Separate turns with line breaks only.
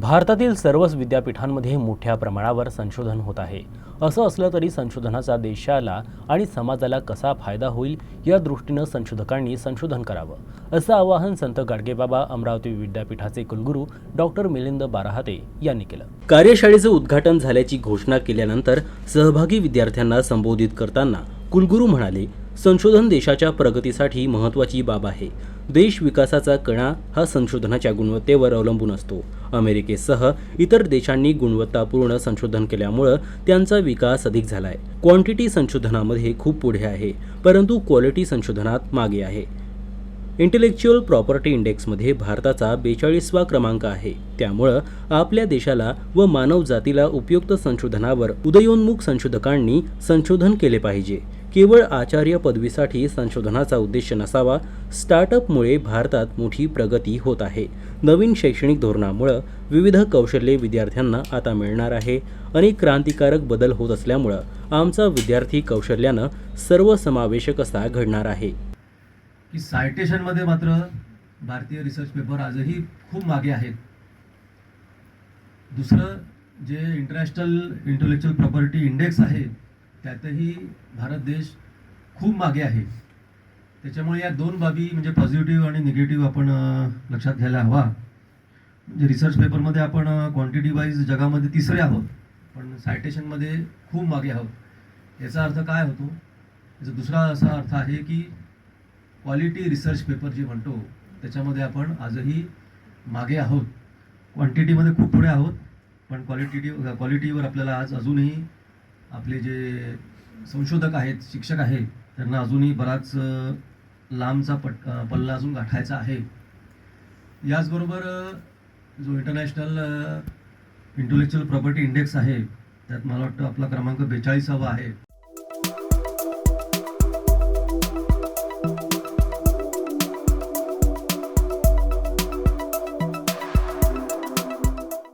भारतातील सर्वच विद्यापीठांमध्ये मोठ्या प्रमाणावर संशोधन होत आहे. असं असलं तरी संशोधनाचा देशाला आणि समाजाला कसा फायदा होईल या दृष्टीनं संशोधकांनी संशोधन करावं. असं आवाहन संत गाडगेबाबा अमरावती विद्यापीठाचे कुलगुरू डॉक्टर मिलिंद बाराहाते यांनी केलं. कार्यशाळेचं उद्घाटन झाल्याची घोषणा केल्यानंतर सहभागी विद्यार्थ्यांना संबोधित करताना कुलगुरू म्हणाले संशोधन देशाच्या प्रगतीसाठी महत्त्वाची बाब आहे. देश विकासाचा कणा हा संशोधनाच्या गुणवत्तेवर अवलंबून असतो. अमेरिकेसह इतर देशांनी गुणवत्तापूर्ण संशोधन केल्यामुळं त्यांचा विकास अधिक झालाय. क्वांटिटी संशोधनामध्ये खूप पुढे आहे परंतु क्वालिटी संशोधनात मागे आहे. इंटेलेक्च्युअल प्रॉपर्टी इंडेक्समध्ये भारताचा बेचाळीसवा क्रमांक आहे. त्यामुळं आपल्या देशाला व मानव जातीला उपयुक्त संशोधनावर उदयोन्मुख संशोधकांनी संशोधन केले पाहिजे. केवळ आचार्य पदवीसाठी संशोधनाचा उद्देश नसावा स्टार्टअपमुळे भारतात मोठी प्रगती होत आहे. नवीन शैक्षणिक धोरणामुळं विविध कौशल्ये विद्यार्थ्यांना आता मिळणार आहे. अनेक क्रांतिकारक बदल होत असल्यामुळं आमचा विद्यार्थी कौशल्यानं सर्वसमावेशक असा घडणार आहे.
की सायटेशनमध्ये मात्र भारतीय रिसर्च पेपर आजही खूप मागे आहेत. दुसरं जे इंटरनॅशनल इंटेलेक्च्युअल प्रॉपर्टी इंडेक्स आहे त्यातही भारत देश खूप मागे आहे. त्याच्यामुळे या दोन बाबी म्हणजे पॉझिटिव्ह आणि निगेटिव्ह आपण लक्षात घ्यायला हवा. म्हणजे रिसर्च पेपरमध्ये आपण क्वांटिटी वाईज जगामध्ये तिसरे आहोत. पण सायटेशनमध्ये खूप मागे आहोत. याचा अर्थ काय होतो? याचा दुसरा असा अर्थ आहे की क्वालिटी रिसर्च पेपर जे म्हणतो त्याच्यामध्ये आपण आजही मागे आहोत. क्वांटिटीमध्ये खूप पुढे आहोत. पण क्वालिटी क्वालिटीवर आपल्याला आज अजूनही आपले जे संशोधक आहेत शिक्षक आहेत त्यांना अजूनही बराच लांबचा पट पल्ला अजून गाठायचा आहे. याचबरोबर जो इंटरनॅशनल इंटेलेक्च्युअल प्रॉपर्टी इंडेक्स आहे त्यात मला वाटतं आपला क्रमांक बेचाळीसावा आहे.